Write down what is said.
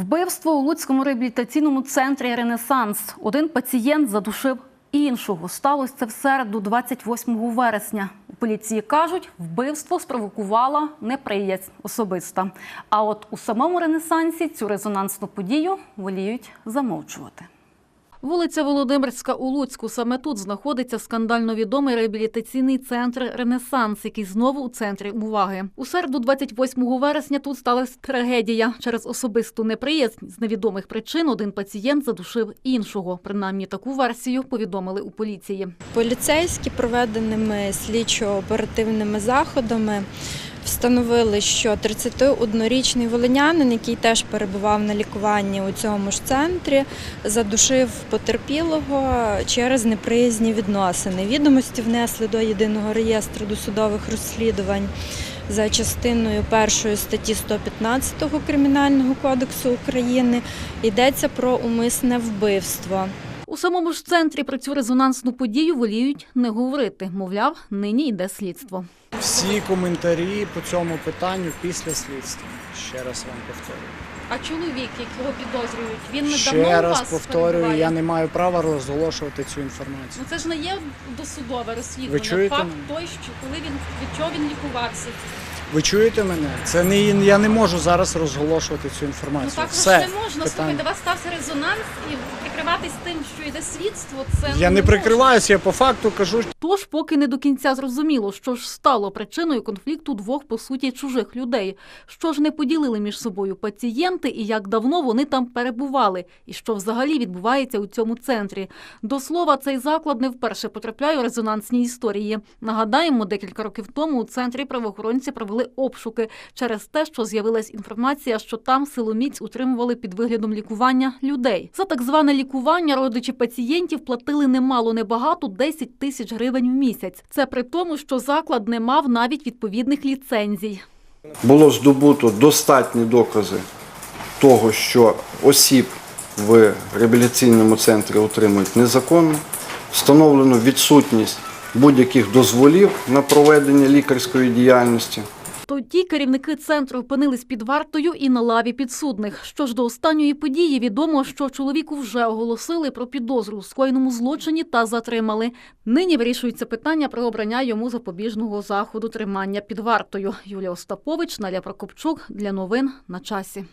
Вбивство у Луцькому реабілітаційному центрі Ренесанс. Один пацієнт задушив іншого. Сталося це в середу, 28 вересня. У поліції кажуть, вбивство спровокувала неприязнь особиста. А от у самому Ренесансі цю резонансну подію воліють замовчувати. Вулиця Володимирська у Луцьку. Саме тут знаходиться скандально відомий реабілітаційний центр Ренесанс, який знову у центрі уваги. У середу, 28 вересня, тут сталася трагедія. Через особисту неприязнь з невідомих причин один пацієнт задушив іншого. Принаймні таку версію повідомили у поліції. Поліцейські проведеними слідчо-оперативними заходами встановили, що 31-річний волинянин, який теж перебував на лікуванні у цьому ж центрі, задушив потерпілого через неприязні відносини. Відомості внесли до єдиного реєстру досудових розслідувань за частиною першої статті 115 Кримінального кодексу України. Йдеться про умисне вбивство. У самому ж центрі про цю резонансну подію воліють не говорити. Мовляв, нині йде слідство. Всі коментарі по цьому питанню після слідства. Ще раз вам повторюю. А чоловік, якого підозрюють, він недавно Ще у раз вас повторюю, перебуває? я не маю права розголошувати цю інформацію. Ну це ж не є досудове розслідування. Ви чуєте Факт мене? той, що коли він від чого він лікувався. Ви чуєте мене? Це не я не можу зараз розголошувати цю інформацію. Ну так Все ж не можна. питання. Слухайте, у вас стався резонанс і прикриватись тим, що йде слідство. Це Я не прикриваюся, я по факту кажу, Тож, поки не до кінця зрозуміло, що ж стало причиною конфлікту двох по суті чужих людей, що ж не поділили між собою пацієнти і як давно вони там перебували, і що взагалі відбувається у цьому центрі. До слова, цей заклад не вперше потрапляє у резонансні історії. Нагадаємо, декілька років тому у центрі правоохоронці провели обшуки через те, що з'явилась інформація, що там силоміць утримували під виглядом лікування людей. За так зване лікування родичі пацієнтів платили немало небагато 10 тисяч гривень в місяць. Це при тому, що заклад не мав навіть відповідних ліцензій. було здобуто достатні докази того, що осіб в реабілітаційному центрі утримують незаконно, встановлено відсутність будь-яких дозволів на проведення лікарської діяльності. Тоді керівники центру опинились під вартою і на лаві підсудних. Що ж до останньої події, відомо, що чоловіку вже оголосили про підозру у скоєному злочині та затримали. Нині вирішується питання про обрання йому запобіжного заходу тримання під вартою. Юлія Остапович, Наля Прокопчук для новин на часі.